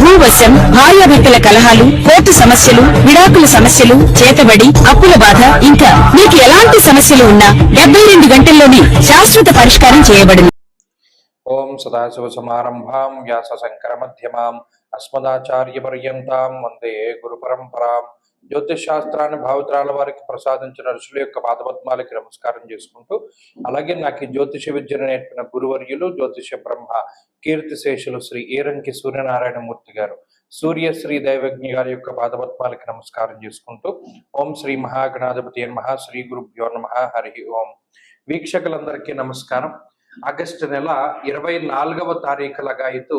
భూవశం భార్యాభర్తల కలహాలు కోర్టు సమస్యలు విడాకుల సమస్యలు చేతబడి అప్పుల బాధ ఇంకా మీకు ఎలాంటి సమస్యలు ఉన్నా డెబ్బై రెండు గంటల్లోనే శాశ్వత పరిష్కారం చేయబడింది ఓం సదాశివసమారంభాం వ్యాస శంకర మధ్యమాం. అస్మదాచార్యపర్యంతాం వందే గురు పరంపరాం జ్యోతిష్ శాస్త్రాన్ని భావితరాల వారికి ప్రసాదించిన ఋషుల యొక్క పాదపద్మాలకి నమస్కారం చేసుకుంటూ అలాగే నాకు జ్యోతిష విద్యను నేర్పిన గురువర్యులు జ్యోతిష బ్రహ్మ కీర్తిశేషులు శ్రీ ఏరంకి సూర్యనారాయణమూర్తి గారు సూర్యశ్రీ దైవజ్ఞ గారి యొక్క పాదపద్మాలకి నమస్కారం చేసుకుంటూ ఓం శ్రీ మహాగణాధిపతి మహా శ్రీ గురుభ్యో నమ హరి ఓం. వీక్షకులందరికీ నమస్కారం. ఆగస్టు నెల ఇరవై నాలుగవ తారీఖు లగాయతు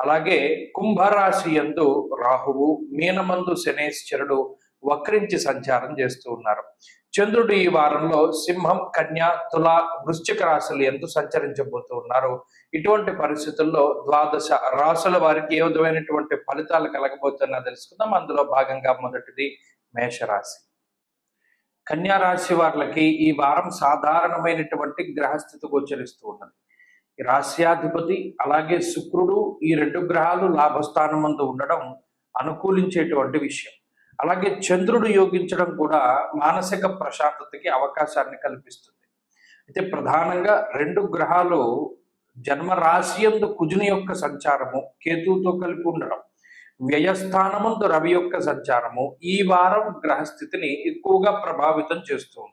అలాగే కుంభరాశి యందు రాహువు మీనమందు శనేశ్వరుడు వక్రించి సంచారం చేస్తూ ఉన్నారు. చంద్రుడు ఈ వారంలో సింహం కన్య తుల వృశ్చిక రాశులు ఎందు సంచరించబోతూ ఉన్నారు. ఇటువంటి పరిస్థితుల్లో ద్వాదశ రాశుల వారికి ఏ విధమైనటువంటి ఫలితాలు కలగబోతున్నా తెలుసుకుందాం. అందులో భాగంగా మొదటిది మేషరాశి. కన్యా రాశి వారికి ఈ వారం సాధారణమైనటువంటి గ్రహస్థితి గోచరిస్తూ ఉన్నది. రాశ్యాధిపతి అలాగే శుక్రుడు ఈ రెండు గ్రహాలు లాభస్థానం మందు ఉండడం అనుకూలించేటువంటి విషయం. అలాగే చంద్రుడు యోగించడం కూడా మానసిక ప్రశాంతతకి అవకాశాన్ని కల్పిస్తుంది. అయితే ప్రధానంగా రెండు గ్రహాలు జన్మ రాశి యందు కుజుని యొక్క సంచారము కేతువుతో కలిపి ఉండడం వ్యయస్థానమందు రవి యొక్క సంచారము ఈ వారం గ్రహస్థితిని ఎక్కువగా ప్రభావితం చేస్తుంది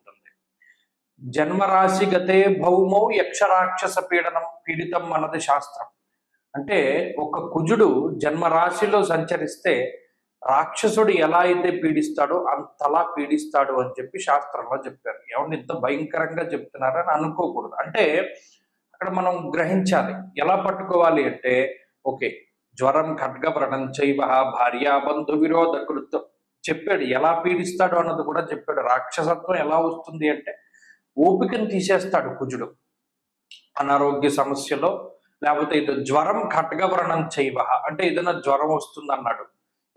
జన్మరాశి గతే భౌమౌ యక్షరాక్షస పీడనం పీడితం అన్నది శాస్త్రం. అంటే ఒక కుజుడు జన్మరాశిలో సంచరిస్తే రాక్షసుడు ఎలా అయితే పీడిస్తాడో అంతలా పీడిస్తాడు అని చెప్పి శాస్త్రంలో చెప్పారు. ఎవరిని ఇంత భయంకరంగా చెప్తున్నారని అనుకోకూడదు. అంటే అక్కడ మనం గ్రహించాలి. ఎలా పట్టుకోవాలి అంటే ఓకే జ్వరం ఖడ్గవ్రణం చైవ భార్యాబంధు విరోధ చెప్పాడు. ఎలా పీడిస్తాడు అన్నది కూడా చెప్పాడు. రాక్షసత్వం ఎలా వస్తుంది అంటే ఓపికను తీసేస్తాడు కుజుడు. అనారోగ్య సమస్యలో లేకపోతే ఇది జ్వరం ఖడ్గవరణం చైవ అంటే ఏదైనా జ్వరం వస్తుంది అన్నాడు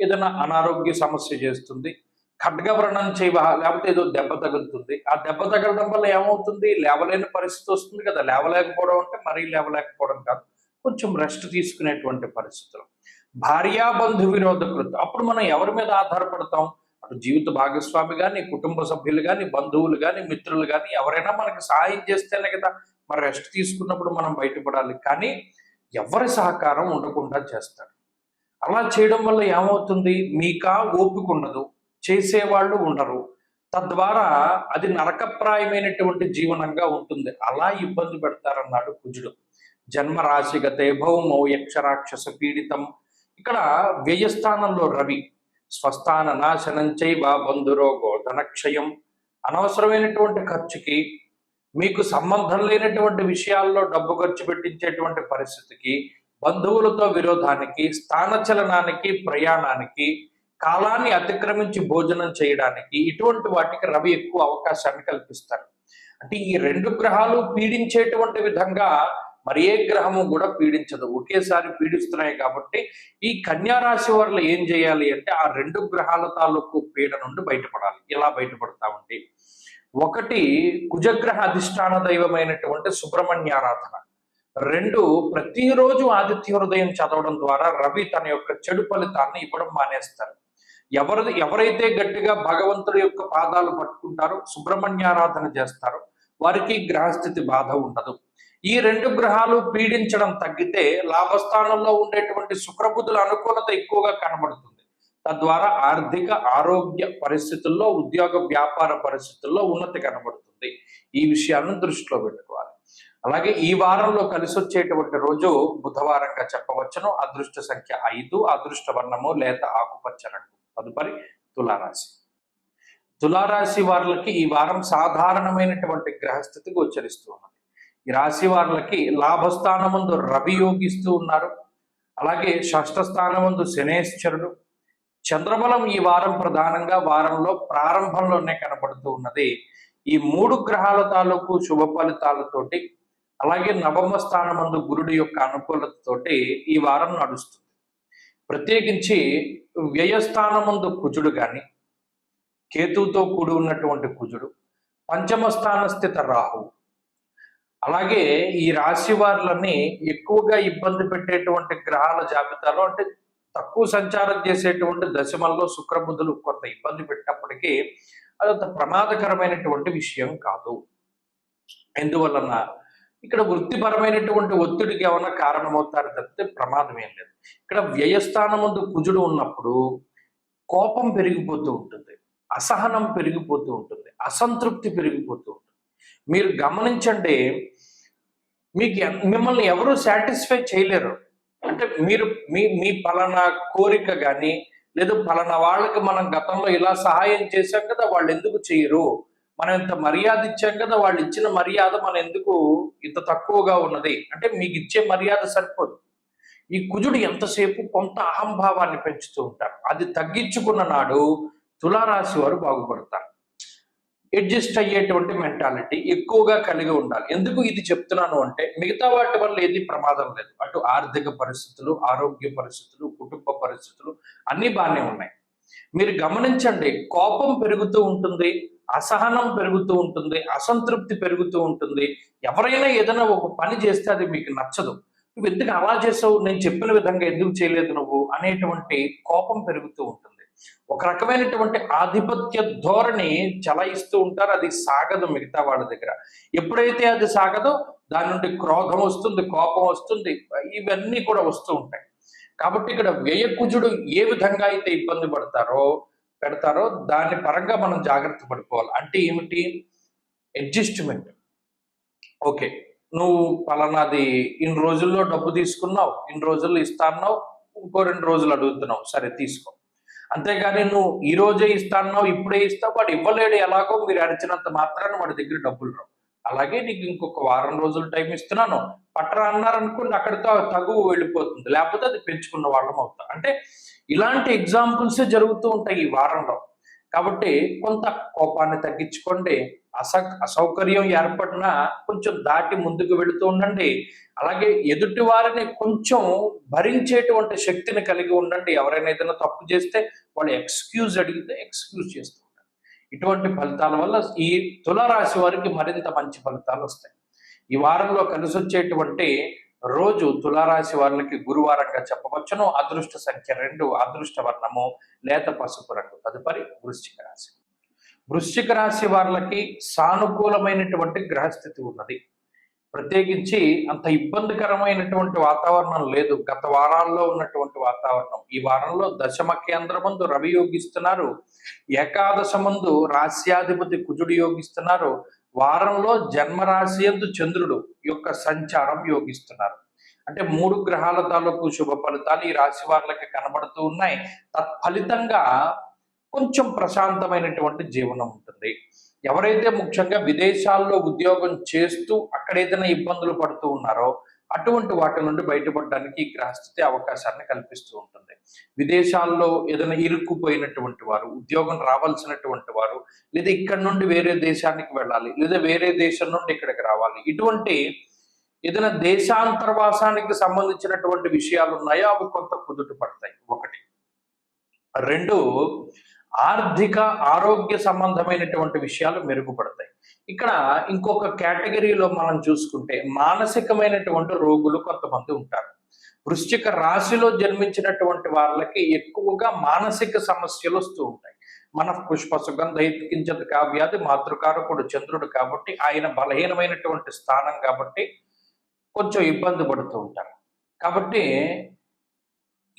ఏదైనా అనారోగ్య సమస్య చేస్తుంది ఖడ్గవరణం చైవ లేకపోతే ఏదో దెబ్బ తగులుతుంది. ఆ దెబ్బ తగలడం వల్ల ఏమవుతుంది? లేవలేని పరిస్థితి వస్తుంది కదా. లేవలేకపోవడం అంటే మరీ లేవలేకపోవడం కాదు. కొంచెం రెస్ట్ తీసుకునేటువంటి పరిస్థితులు. భార్యాబంధు విరోధ కృతం అప్పుడు మనం ఎవరి మీద ఆధారపడతాం? జీవిత భాగస్వామి కానీ కుటుంబ సభ్యులు కానీ బంధువులు కానీ మిత్రులు కానీ ఎవరైనా మనకి సహాయం చేస్తేనే కదా మరి రెస్ట్ తీసుకున్నప్పుడు మనం బయటపడాలి. కానీ ఎవరి సహకారం ఉండకుండా చేస్తాడు అలా చేయడం వల్ల ఏమవుతుంది? మీకా ఓపిక ఉండదు. చేసేవాళ్ళు ఉండరు. తద్వారా అది నరకప్రాయమైనటువంటి జీవనంగా ఉంటుంది. అలా ఇబ్బంది పెడతారన్నాడు కుజుడు. జన్మ రాశిగతే భౌమౌ యక్షరాక్షస పీడితం. ఇక్కడ వ్యయస్థానంలో రవి. స్వస్థాన నాశనం బా బంధురోగో ధనక్షయం. అనవసరమైనటువంటి ఖర్చుకి మీకు సంబంధం లేనటువంటి విషయాల్లో డబ్బు ఖర్చు పెట్టించేటువంటి పరిస్థితికి బంధువులతో విరోధానికి స్థానచలనానికి ప్రయాణానికి కాలాన్ని అతిక్రమించి భోజనం చేయడానికి ఇటువంటి వాటికి రవి ఎక్కువ అవకాశాన్ని కల్పిస్తారు. అంటే ఈ రెండు గ్రహాలు పీడించేటువంటి విధంగా మరి ఏ గ్రహము కూడా పీడించదు. ఒకేసారి పీడిస్తున్నాయి కాబట్టి ఈ కన్యా రాశి వాళ్ళు ఏం చేయాలి అంటే ఆ రెండు గ్రహాల తాలూకు పీడ నుండి బయటపడాలి. ఎలా బయటపడతామండి ఒకటి కుజగ్రహ అధిష్టాన దైవమైనటువంటి సుబ్రహ్మణ్యారాధన రెండు ప్రతిరోజు ఆదిత్య హృదయం చదవడం ద్వారా రవి తన యొక్క చెడు ఫలితాన్ని ఇవ్వడం మానేస్తారు. ఎవరు ఎవరైతే గట్టిగా భగవంతుడి యొక్క పాదాలు పట్టుకుంటారో సుబ్రహ్మణ్యారాధన చేస్తారో. వారికి గ్రహస్థితి బాధ ఉండదు. ఈ రెండు గ్రహాలు పీడించడం తగ్గితే లాభస్థానంలో ఉండేటువంటి శుక్రబుద్ధుల అనుకూలత ఎక్కువగా కనబడుతుంది. తద్వారా ఆర్థిక ఆరోగ్య పరిస్థితుల్లో ఉద్యోగ వ్యాపార పరిస్థితుల్లో ఉన్నతి కనబడుతుంది. ఈ విషయాలను దృష్టిలో పెట్టుకోవాలి. అలాగే ఈ వారంలో కలిసి వచ్చేటువంటి రోజు బుధవారంగా చెప్పవచ్చును. అదృష్ట సంఖ్య ఐదు అదృష్ట వర్ణము లేత ఆకుపచ్చ రంగు. తదుపరి తులారాశి. తులారాశి వారులకి ఈ వారం సాధారణమైనటువంటి గ్రహస్థితి గోచరిస్తూ ఉన్నది. ఈ రాశి వారులకి లాభస్థానముందు రవి యోగిస్తూ ఉన్నారు. అలాగే షష్ఠ స్థానమందు శనేశ్వరుడు. చంద్రబలం ఈ వారం ప్రధానంగా వారంలో ప్రారంభంలోనే కనబడుతూ ఉన్నది. ఈ మూడు గ్రహాల తాలూకు శుభ ఫలితాలతోటి అలాగే నవమ స్థానమందు గురుడి యొక్క అనుకూలతతోటి ఈ వారం నడుస్తుంది. ప్రత్యేకించి వ్యయస్థానమందు కుజుడు కానీ కేతువుతో కూడి ఉన్నటువంటి కుజుడు పంచమ స్థాన స్థిత రాహువు అలాగే ఈ రాశి వారులని ఎక్కువగా ఇబ్బంది పెట్టేటువంటి గ్రహాల జాబితాలో అంటే తక్కువ సంచారం చేసేటువంటి దశమల్లో శుక్రబుద్ధులు కొంత ఇబ్బంది పెట్టినప్పటికీ అదంత ప్రమాదకరమైనటువంటి విషయం కాదు. ఎందువలన? ఇక్కడ వృత్తిపరమైనటువంటి ఒత్తిడికి ఏమైనా కారణమవుతారు తప్పితే ప్రమాదం ఏం లేదు. ఇక్కడ వ్యయస్థానం ముందు కుజుడు ఉన్నప్పుడు కోపం పెరిగిపోతూ ఉంటుంది. అసహనం పెరిగిపోతూ ఉంటుంది. అసంతృప్తి పెరిగిపోతూ ఉంటుంది. మీరు గమనించండి మీకు మిమ్మల్ని ఎవరు సాటిస్ఫై చేయలేరు. అంటే మీరు మీ మీ పలానా కోరిక కానీ లేదు పలానా వాళ్ళకి మనం గతంలో ఇలా సహాయం చేశాం కదా వాళ్ళు ఎందుకు చేయరు? మనం ఇంత మర్యాద ఇచ్చాం కదా వాళ్ళు ఇచ్చిన మర్యాద మనం ఎందుకు ఇంత తక్కువగా ఉన్నది? అంటే మీకు ఇచ్చే మర్యాద సరిపోదు. ఈ కుజుడు ఎంతసేపు కొంత అహంభావాన్ని పెంచుతూ ఉంటారు అది తగ్గించుకున్న నాడు తులారాశి వారు బాగుపడతారు. అడ్జస్ట్ అయ్యేటువంటి మెంటాలిటీ ఎక్కువగా కలిగి ఉండాలి. ఎందుకు ఇది చెప్తున్నాను అంటే మిగతా వాటి వల్ల ఏది ప్రమాదం లేదు. అటు ఆర్థిక పరిస్థితులు ఆరోగ్య పరిస్థితులు కుటుంబ పరిస్థితులు అన్నీ బాగానే ఉన్నాయి. మీరు గమనించండి కోపం పెరుగుతూ ఉంటుంది అసహనం పెరుగుతూ ఉంటుంది అసంతృప్తి పెరుగుతూ ఉంటుంది. ఎవరైనా ఏదైనా ఒక పని చేస్తే అది మీకు నచ్చదు. నువ్వు ఎందుకు అలా చేసావు? నేను చెప్పిన విధంగా ఎందుకు చేయలేదు నువ్వు? అనేటువంటి కోపం పెరుగుతూ ఉంటుంది. ఒక రకమైనటువంటి ఆధిపత్య ధోరణి చలాయిస్తూ ఉంటారు. అది సాగదు మిగతా వాళ్ళ దగ్గర. ఎప్పుడైతే అది సాగదో దాని నుండి క్రోధం వస్తుంది కోపం వస్తుంది ఇవన్నీ కూడా వస్తూ ఉంటాయి. కాబట్టి ఇక్కడ వ్యయకుజుడు ఏ విధంగా అయితే ఇబ్బంది పడతారో పెడతారో దాని పరంగా మనం జాగ్రత్త పడిపోవాలి. అంటే ఏమిటి? అడ్జస్ట్మెంట్. ఓకే నువ్వు పలానాది ఇన్ని రోజుల్లో డబ్బు తీసుకున్నావు ఇన్ని రోజుల్లో ఇస్తాన్నావు ఇంకో రెండు రోజులు అడుగుతున్నావు. సరే తీసుకో. అంతేగాని నువ్వు ఈ రోజే ఇస్తాన్నావు ఇప్పుడే ఇస్తావు వాడు ఇవ్వలేడు ఎలాగో మీరు అడిచినంత మాత్రాన వాడి దగ్గర డబ్బులు రావు. అలాగే నీకు ఇంకొక వారం రోజులు టైం ఇస్తున్నాను. పట్టరా అన్నారనుకోండి అక్కడితో తగువ వెళ్ళిపోతుంది. లేకపోతే అది పెంచుకున్న వాళ్ళం అవుతా. అంటే ఇలాంటి ఎగ్జాంపుల్సే జరుగుతూ ఉంటాయి ఈ వారంలో. కాబట్టి కొంత కోపాన్ని తగ్గించుకోండి. అస అసౌకర్యం ఏర్పడినా కొంచెం దాటి ముందుకు వెళుతూ ఉండండి. అలాగే ఎదుటి వారిని కొంచెం భరించేటువంటి శక్తిని కలిగి ఉండండి. ఎవరైనా ఏదైనా తప్పు చేస్తే వాళ్ళు ఎక్స్క్యూజ్ అడిగితే ఎక్స్క్యూజ్ చేస్తూ ఉండండి. ఇటువంటి ఫలితాల వల్ల ఈ తులారాశి వారికి మరింత మంచి ఫలితాలు వస్తాయి. ఈ వారంలో కలిసి వచ్చేటువంటి రోజు తులారాశి వారికి గురువారంగా చెప్పవచ్చును. అదృష్ట సంఖ్య రెండు అదృష్ట వర్ణము లేత పసుపు రంగు. తదుపరి వృశ్చిక రాశి. వృశ్చిక రాశి వాళ్ళకి సానుకూలమైనటువంటి గ్రహస్థితి ఉన్నది. ప్రత్యేకించి అంత ఇబ్బందికరమైనటువంటి వాతావరణం లేదు. గత వారాల్లో ఉన్నటువంటి వాతావరణం. ఈ వారంలో దశమ కేంద్రమందు రవి యోగిస్తున్నారు. ఏకాదశ మందు రాస్యాధిపతి కుజుడు యోగిస్తున్నారు. వారంలో జన్మరాశి ఎందు చంద్రుడు యొక్క సంచారం యోగిస్తున్నారు. అంటే మూడు గ్రహాల తాలూకు శుభ ఫలితాలు ఈ రాశి వారికి కనబడుతూ ఉన్నాయి. తత్ఫలితంగా కొంచెం ప్రశాంతమైనటువంటి జీవనం ఉంటుంది. ఎవరైతే ముఖ్యంగా విదేశాల్లో ఉద్యోగం చేస్తూ అక్కడ ఏదైనా ఇబ్బందులు పడుతూ ఉన్నారో అటువంటి వాటి నుండి బయటపడడానికి గ్రహస్థితి అవకాశాన్ని కల్పిస్తూ ఉంటుంది. విదేశాల్లో ఏదైనా ఇరుక్కుపోయినటువంటి వారు ఉద్యోగం రావాల్సినటువంటి వారు లేదా ఇక్కడ నుండి వేరే దేశానికి వెళ్ళాలి లేదా వేరే దేశం నుండి ఇక్కడికి రావాలి ఇటువంటి ఏదైనా దేశాంతర్వాసానికి సంబంధించినటువంటి విషయాలు ఉన్నాయో? అవి కొంత కుదుట పడతాయి. ఒకటి. రెండు ఆర్థిక ఆరోగ్య సంబంధమైనటువంటి విషయాలు మెరుగుపడతాయి. ఇక్కడ ఇంకొక కేటగిరీలో మనం చూసుకుంటే మానసికమైనటువంటి రోగులు కొంతమంది ఉంటారు. వృశ్చిక రాశిలో జన్మించినటువంటి వాళ్ళకి ఎక్కువగా మానసిక సమస్యలు వస్తూ ఉంటాయి. మన పుష్ప సుగంధ ఎత్తికించదు కావ్యాది మాతృకారకుడు చంద్రుడు కాబట్టి ఆయన బలహీనమైనటువంటి స్థానం కాబట్టి కొంచెం ఇబ్బంది పడుతూ ఉంటారు. కాబట్టి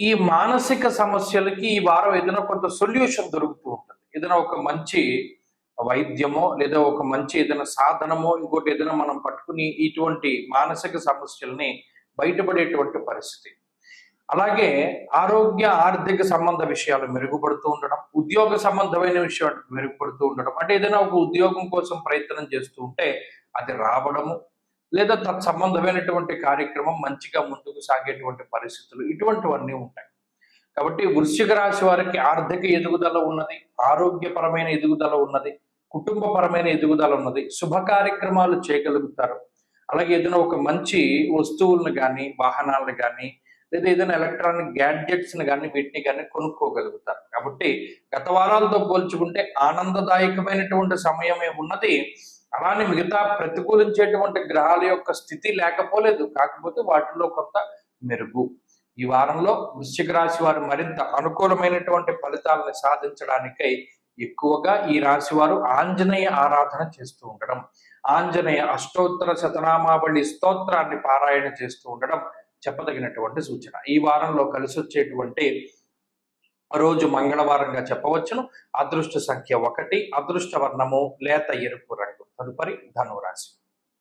ఈ మానసిక సమస్యలకి ఈ వారం ఏదైనా కొంత సొల్యూషన్ దొరుకుతూ ఉంటుంది. ఏదైనా ఒక మంచి వైద్యమో లేదా ఒక మంచి ఏదైనా సాధనమో ఇంకోటి ఏదైనా మనం పట్టుకుని ఇటువంటి మానసిక సమస్యల్ని బయటపడేటువంటి పరిస్థితి. అలాగే ఆరోగ్య ఆర్థిక సంబంధ విషయాలు మెరుగుపడుతూ ఉండడం ఉద్యోగ సంబంధమైన విషయాలు మెరుగుపడుతూ ఉండడం అంటే ఏదైనా ఒక ఉద్యోగం కోసం ప్రయత్నం చేస్తూ ఉంటే అది రావడము లేదా తత్సంబంధమైనటువంటి కార్యక్రమం మంచిగా ముందుకు సాగేటువంటి పరిస్థితులు ఇటువంటివన్నీ ఉంటాయి. కాబట్టి వృశ్చిక రాశి వారికి ఆర్థిక ఎదుగుదల ఉన్నది ఆరోగ్యపరమైన ఎదుగుదల ఉన్నది కుటుంబపరమైన ఎదుగుదల ఉన్నది శుభ కార్యక్రమాలు చేయగలుగుతారు. అలాగే ఏదైనా ఒక మంచి వస్తువులను కానీ వాహనాలను కానీ లేదా ఏదైనా ఎలక్ట్రానిక్ గ్యాడ్జెట్స్ని కానీ వీటిని కానీ కొనుక్కోగలుగుతారు. కాబట్టి గత వారాలతో పోల్చుకుంటే ఆనందదాయకమైనటువంటి సమయమే ఉన్నది. అలానే మిగతా ప్రతికూలించేటువంటి గ్రహాల యొక్క స్థితి లేకపోలేదు. కాకపోతే వాటిలో కొంత మెరుగు. ఈ వారంలో వృశ్చిక రాశి వారు మరింత అనుకూలమైనటువంటి ఫలితాలను సాధించడానికై ఎక్కువగా ఈ రాశి వారు ఆంజనేయ ఆరాధన చేస్తూ ఉండడం ఆంజనేయ అష్టోత్తర శతనామావళి స్తోత్రాన్ని పారాయణ చేస్తూ ఉండడం చెప్పదగినటువంటి సూచన. ఈ వారంలో కలిసి వచ్చేటువంటి రోజు మంగళవారంగా చెప్పవచ్చును. అదృష్ట సంఖ్య ఒకటి అదృష్ట వర్ణము లేత ఎరుపు రంగు. తదుపరి ధనురాశి